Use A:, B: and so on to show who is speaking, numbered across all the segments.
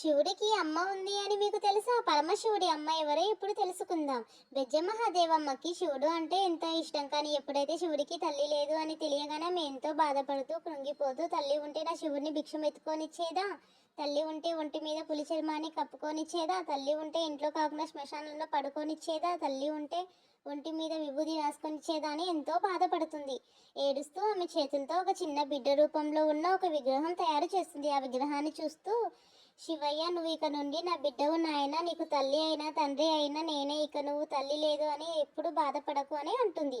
A: శివుడికి అమ్మ ఉంది అని మీకు తెలుసా? పరమశివుడి అమ్మ ఎవరో ఇప్పుడు తెలుసుకుందాం. బెజ్జమహాదేవమ్మకి శివుడు అంటే ఎంతో ఇష్టం? కానీ ఎప్పుడైతే శివుడికి తల్లి లేదు అని తెలియగానే ఆమె ఎంతో బాధపడుతూ కృంగిపోతూ తల్లి ఉంటే నా శివుడిని భిక్షం ఎత్తుకొనిచ్చేదా తల్లి ఉంటే ఒంటి మీద పులి చర్మాన్ని కప్పుకొనిచ్చేదా? తల్లి ఉంటే ఇంట్లో కాకుండా శ్మశానంలో పడుకొనిచ్చేదా? తల్లి ఉంటే ఒంటి మీద విభూది రాసుకొనిచ్చేదా అని ఎంతో బాధపడుతుంది. ఏడుస్తూ ఆమె చేతులతో ఒక చిన్న బిడ్డ రూపంలో ఉన్న ఒక విగ్రహం తయారు చేస్తుంది. ఆ విగ్రహాన్ని చూస్తూ శివయ్య నువ్వు ఇక నుండి నా బిడ్డవు నాయన. నీకు తల్లి అయినా తండ్రి అయినా నేనే ఇక నువ్వు తల్లి లేదు అని ఎప్పుడు బాధపడకు అని అంటుంది.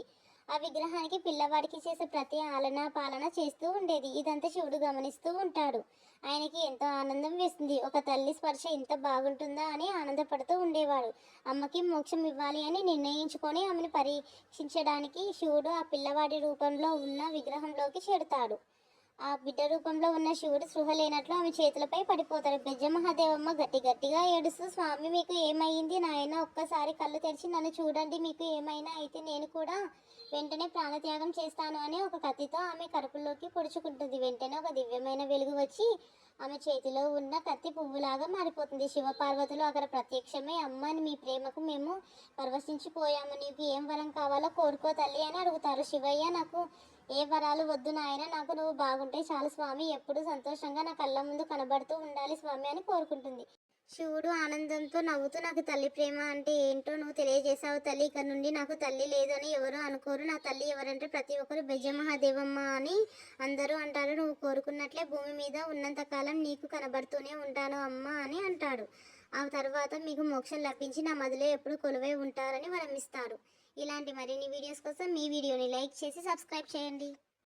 A: ఆ విగ్రహానికి పిల్లవాడికి చేసే ప్రతి ఆలన పాలన చేస్తూ ఉండేది. ఇదంతా శివుడు గమనిస్తూ ఉంటాడు. ఆయనకి ఎంతో ఆనందం వేస్తుంది. ఒక తల్లి స్పర్శ ఇంత బాగుంటుందా అని ఆనందపడుతూ ఉండేవాడు. అమ్మకి మోక్షం ఇవ్వాలి అని నిర్ణయించుకొని ఆమెను పరీక్షించడానికి శివుడు ఆ పిల్లవాడి రూపంలో ఉన్న విగ్రహంలోకి చేరుతాడు. ఆ బిడ్డ రూపంలో ఉన్న శివుడు సృహ లేనట్లు ఆమె చేతులపై పడిపోతాడు. బెజ్జమహాదేవమ్మ గట్టి గట్టిగా ఏడుస్తూ స్వామి మీకు ఏమైంది నాయన? ఒక్కసారి కళ్ళు తెరిచి నన్ను చూడండి. మీకు ఏమైనా అయితే నేను కూడా వెంటనే ప్రాణత్యాగం చేస్తాను అని ఒక కత్తితో ఆమె కడుపులోకి పొడుచుకుంటుంది. వెంటనే ఒక దివ్యమైన వెలుగు వచ్చి ఆమె చేతిలో ఉన్న కత్తి పువ్వులాగా మారిపోతుంది. శివపార్వతులు అక్కడ ప్రత్యక్షమై అమ్మని మీ ప్రేమకు మేము పరవశించిపోయాము. నీకు ఏం వరం కావాలో కోరుకో తల్లి అని అడుగుతారు. శివయ్య నాకు ఏ వరాలు వద్దు నాయన. నాకు నువ్వు బాగుంటే చాలు స్వామి. ఎప్పుడు సంతోషంగా నా కళ్ళ ముందు కనబడుతూ ఉండాలి స్వామి అని కోరుకుంటుంది. శివుడు ఆనందంతో నవ్వుతూ నాకు తల్లి ప్రేమ అంటే ఏంటో నువ్వు తెలియజేశావు తల్లి. ఇక్కడ నుండి నాకు తల్లి లేదని ఎవరు అనుకోరు. నా తల్లి ఎవరంటే ప్రతి ఒక్కరు బెజమహాదేవమ్మ అని అందరూ అంటారు. నువ్వు కోరుకున్నట్లే భూమి మీద ఉన్నంత కాలం నీకు కనబడుతూనే ఉంటాను అమ్మ అని అంటాడు. ఆ తర్వాత మీకు మోక్షం లభించి నా మదిలో ఎప్పుడు కొలువై ఉంటారని వరమిస్తారు. ఇలాంటి మరిన్ని వీడియోస్ కోసం మీ వీడియోని లైక్ చేసి సబ్స్క్రైబ్ చేయండి.